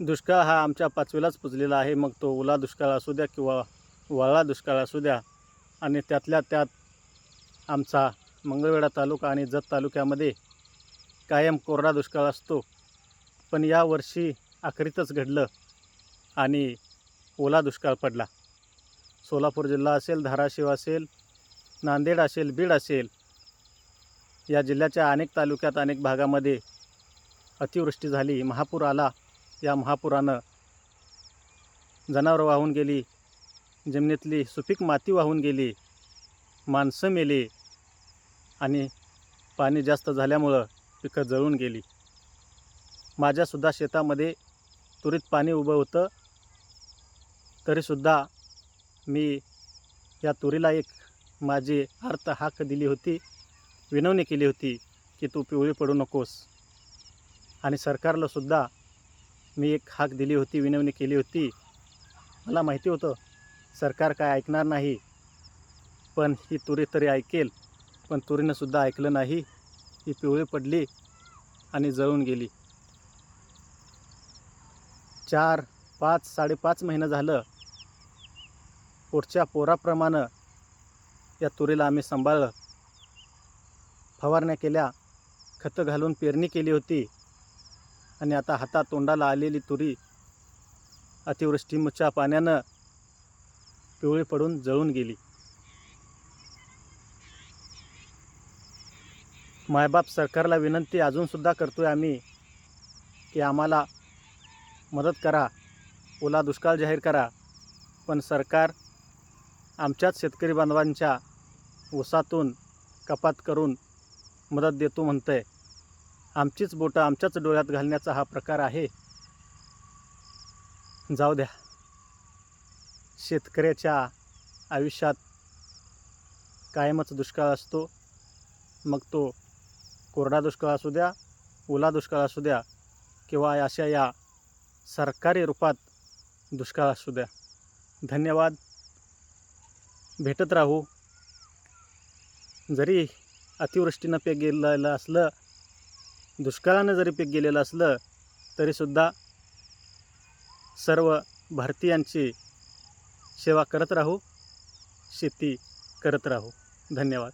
दुष्काळ हा आमच्या पाचवीलाच पुजलेला आहे. मग तो ओला दुष्काळ असू द्या किंवा वाळला दुष्काळ असू द्या आणि त्यातल्या त्यात आमचा मंगळवेढा तालुका आणि जत तालुक्यामध्ये कायम कोरडा दुष्काळ असतो. पण यावर्षी अखेरीतच घडलं आणि ओला दुष्काळ पडला. सोलापूर जिल्हा असेल धाराशिव असेल नांदेड असेल बीड असेल या जिल्ह्याच्या अनेक तालुक्यात अनेक भागामध्ये अतिवृष्टी झाली. महापूर आला. या महापुरानं जनावरं वाहून गेली जमिनीतली सुपीक माती वाहून गेली माणसं मेली आणि पाणी जास्त झाल्यामुळं पिकं जळून गेली. माझ्यासुद्धा शेतामध्ये तुरीत पाणी उभं होतं तरीसुद्धा मी या तुरीला एक माझी अर्थ हाक दिली होती विनवणी केली होती की तू पिवळी पडू नकोस. आणि सरकारलासुद्धा मी एक हाक दिली होती विनवणी केली होती. मला माहिती होतं सरकार काय ऐकणार नाही. पण ही तुरी तरी ऐकेल पण तुरीनंसुद्धा ऐकलं नाही. ही पिवळी पडली आणि जळून गेली. चार पाच साडेपाच महिनं झालं. पुढच्या पोराप्रमाणे या तुरीला आम्ही सांभाळलं. फवारण्या केल्या खतं घालून पेरणी केली होती. आणि आता हातात तोंडाला आलेली तुरी अतिवृष्टीच्या पाण्यानं पिवळी पडून जळून गेली. मायबाप सरकारला विनंती अजूनसुद्धा करतोय आम्ही की आम्हाला मदत करा ओला दुष्काळ जाहीर करा. पण सरकार आमच्याच शेतकरी बांधवांच्या ऊसातून कपात करून मदत देतो म्हणतंय. आमचीच बोटं आमच्याच डोळ्यात घालण्याचा हा प्रकार आहे. जाऊ द्या. शेतकऱ्याच्या आयुष्यात कायमच दुष्काळ असतो. मग तो कोरडा दुष्काळ असू द्या ओला दुष्काळ असू द्या किंवा अशा या सरकारी रूपात दुष्काळ असू द्या. धन्यवाद. भेटत राहू. जरी अतिवृष्टीनं पे गेलेलं असलं दुष्काळानं जरी पीक गेलेलं असलं तरीसुद्धा सर्व भारतीयांची सेवा करत राहू शेती करत राहू. धन्यवाद.